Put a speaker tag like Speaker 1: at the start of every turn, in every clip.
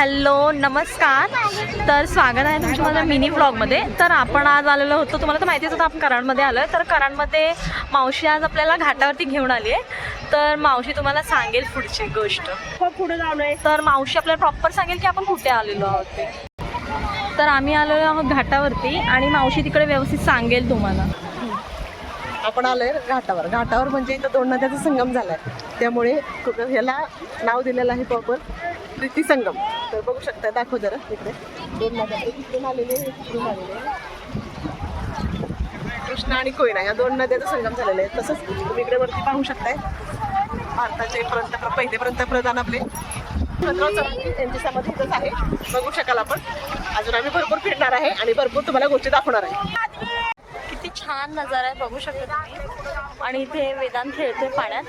Speaker 1: Hello नमस्कार. तर स्वागत आहे तुमच्या माझ्या मिनी व्लॉगमध्ये. तर आपण आज आलेलो होतो तुम्हाला तर माहितीच होतं आपण कराडमध्ये आलो आहे तर कराडमध्ये मावशी आज आपल्याला घाटावरती घेऊन आली आहे तर मावशी तुम्हाला सांगेल पुढची गोष्ट.
Speaker 2: पुढे जाऊन आहे
Speaker 1: तर मावशी आपल्याला प्रॉपर सांगेल की आपण कुठे आलेलो आहोत ते. तर आम्ही आलेलो आहोत घाटावरती आणि मावशी तिकडे व्यवस्थित सांगेल तुम्हाला.
Speaker 2: आपण आलोय घाटावर. घाटावर म्हणजे इथं दोन नद्याचा संगम झालाय. त्यामुळे कु- ह्याला नाव दिलेलं आहे प्रॉपर प्रीती संगम. तर बघू शकता दाखव जरा इकडे. दोन नद्या इकडून आलेले इकडून आलेले कृष्णा आणि कोयना या दोन नद्याचा संगम झालेला आहे. तसंच तुम्ही इकडे वरती पाहू शकताय. भारताचे पंत पहिले पंतप्रधान आपले यांची समाधी इथंच आहे. बघू शकाल आपण. अजून आम्ही भरपूर फिरणार आहे आणि भरपूर तुम्हाला गोष्टी दाखवणार आहे.
Speaker 1: किती छान नजारा आहे बघू शकता तुम्ही. आणि इथे वेदांत खेळते पाण्यात.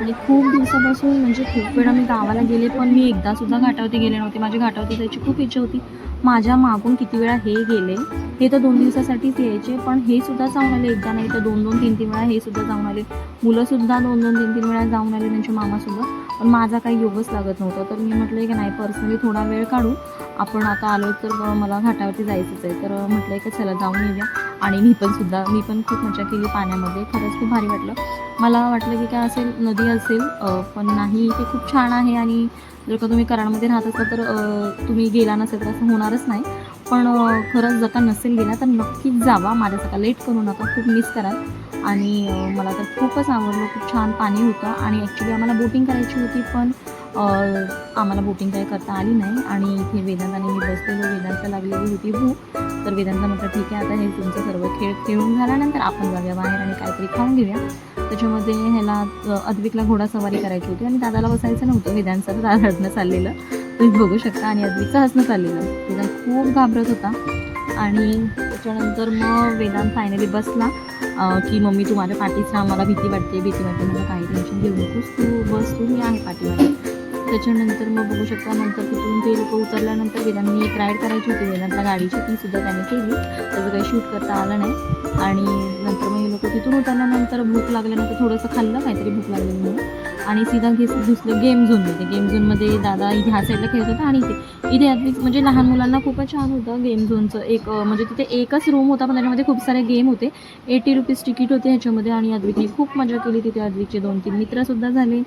Speaker 3: आणि खूप दिवसापासून म्हणजे खूप वेळा मी गावाला गेले पण मी एकदा सुद्धा घाटावरती गेले नव्हते. माझी घाटावरती जायची खूप इच्छा होती. माझ्या मागून किती वेळा हे गेले हे तर दोन दिवसासाठीच यायचे पण हे सुद्धा जाऊन आले एकदा नाही तर दोन दोन तीन तीन वेळा हे सुद्धा जाऊन आले. मुलंसुद्धा दोन दोन तीन तीन वेळा जाऊन आले त्यांचे मामासुद्धा पण माझा काही योगच लागत नव्हता. तर मी म्हटलं की नाही पर्सनली थोडा वेळ काढू. आपण आता आलो तर मला घाटावरती जायचंच आहे. तर म्हटलं की चला जाऊन येऊया. आणि मी पण सुद्धा मी पण खूप मजा केली पाण्यामध्ये. खरंच खूप भारी वाटलं. मला वाटलं की काय असेल नदी असेल पण नाही ते खूप छान आहे आणि जर का तुम्ही कराडमध्ये राहत असाल तर तुम्ही गेला नसेल तर असं होणारच नाही. पण खरंच जर का नसेल गेला तर नक्कीच जावा. माझ्यासारखा लेट करू नका खूप मिस कराल. आणि मला तर खूपच आवडलं खूप छान पाणी होतं. आणि ॲक्च्युली आम्हाला बोटिंग करायची होती पण आम्हाला बोटिंग काही करता आली नाही. आणि इथे वेदांत आणि मी बसलेलो वेदांतला लागलेली होती भूक. तर वेदांतला म्हटलं ठीक आहे आता हे तुमचं सर्व खेळ खेळून झाल्यानंतर आपण जाऊया बाहेर आणि काहीतरी खाऊन घेऊया. त्याच्यामध्ये ह्याला अद्विकला घोडासवारी करायची होती आणि दादाला बसायचं नव्हतं. वेदांचं तर दादा रडणं चाललेलं. तुम्ही बघू शकता आणि अद्विकचं हसणं चाललेलं. वेदांत खूप घाबरत होता. आणि त्याच्यानंतर मग वेदांत फायनली बसला की मम्मी तू माझ्या पाठीच राहा मला भीती वाटते भीती वाटते. मला काही टेन्शन घेऊ नकोस तू बस तू मी आहे पाठीमध्ये त्याच्यानंतर मग बघू शकता नंतर तिथून ते लोक उतरल्यानंतर वेदांनी एक राईड करायची होती. वेदांतला गाडीची ती सुद्धा त्याने केली. त्याचं काही शूट करता आलं नाही. आणि लोक तिथून उतरल्यानंतर भूक लागल्यानंतर थोडंसं खाल्लं काहीतरी भूक लागलेली म्हणून. आणि सीधा घेस दुसरं गेम झोनमध्ये गेम झोनमध्ये दादा इथे ह्या साईडला खेळत होता आणि इथे इथे अगदी म्हणजे लहान मुलांना खूपच छान होतं गेम झोनचं एक म्हणजे तिथे एकच रूम होता पण त्याच्यामध्ये खूप सारे गेम होते. एटी रुपीज तिकीट होते ह्याच्यामध्ये आणि अद्विकने खूप मजा केली तिथे अद्विकचे दोन तीन मित्रसुद्धा झाले.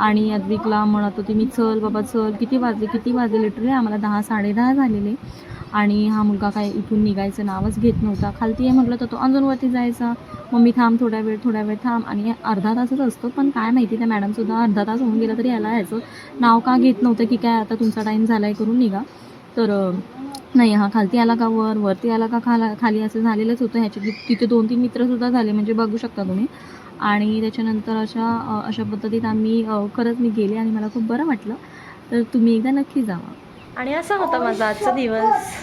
Speaker 3: आणि अद्विकला म्हणत होती मी चल बाबा चल. किती वाजले किती वाजले? लिटरली आम्हाला दहा साडेदहा झालेले. आणि हा मुलगा काय इथून निघायचं नावच घेत नव्हता. खालती आहे म्हटलं तर तो अजून जायचा. जायचा मम्मी थांब थोड्या वेळ थोड्या वेळ थांब. आणि अर्धा तासच असतो पण काय माहिती त्या मॅडमसुद्धा अर्धा तास होऊन गेला तरी याला यायचं. नाव का घेत नव्हतं की काय आता तुमचा टाईम झाला आहे करून निघा. तर नाही हा खालती आला का वर? वरती आला का खाला खाली? असं झालेलंच होतं. ह्याचे तिथे दोन तीन मित्रसुद्धा झाले. म्हणजे बघू शकता तुम्ही. आणि त्याच्यानंतर अशा अशा पद्धतीत आम्ही खरंच मी गेले आणि मला खूप बरं वाटलं. तर तुम्ही एकदा नक्की जावा.
Speaker 1: आणि असा होता माझा आजचा दिवस.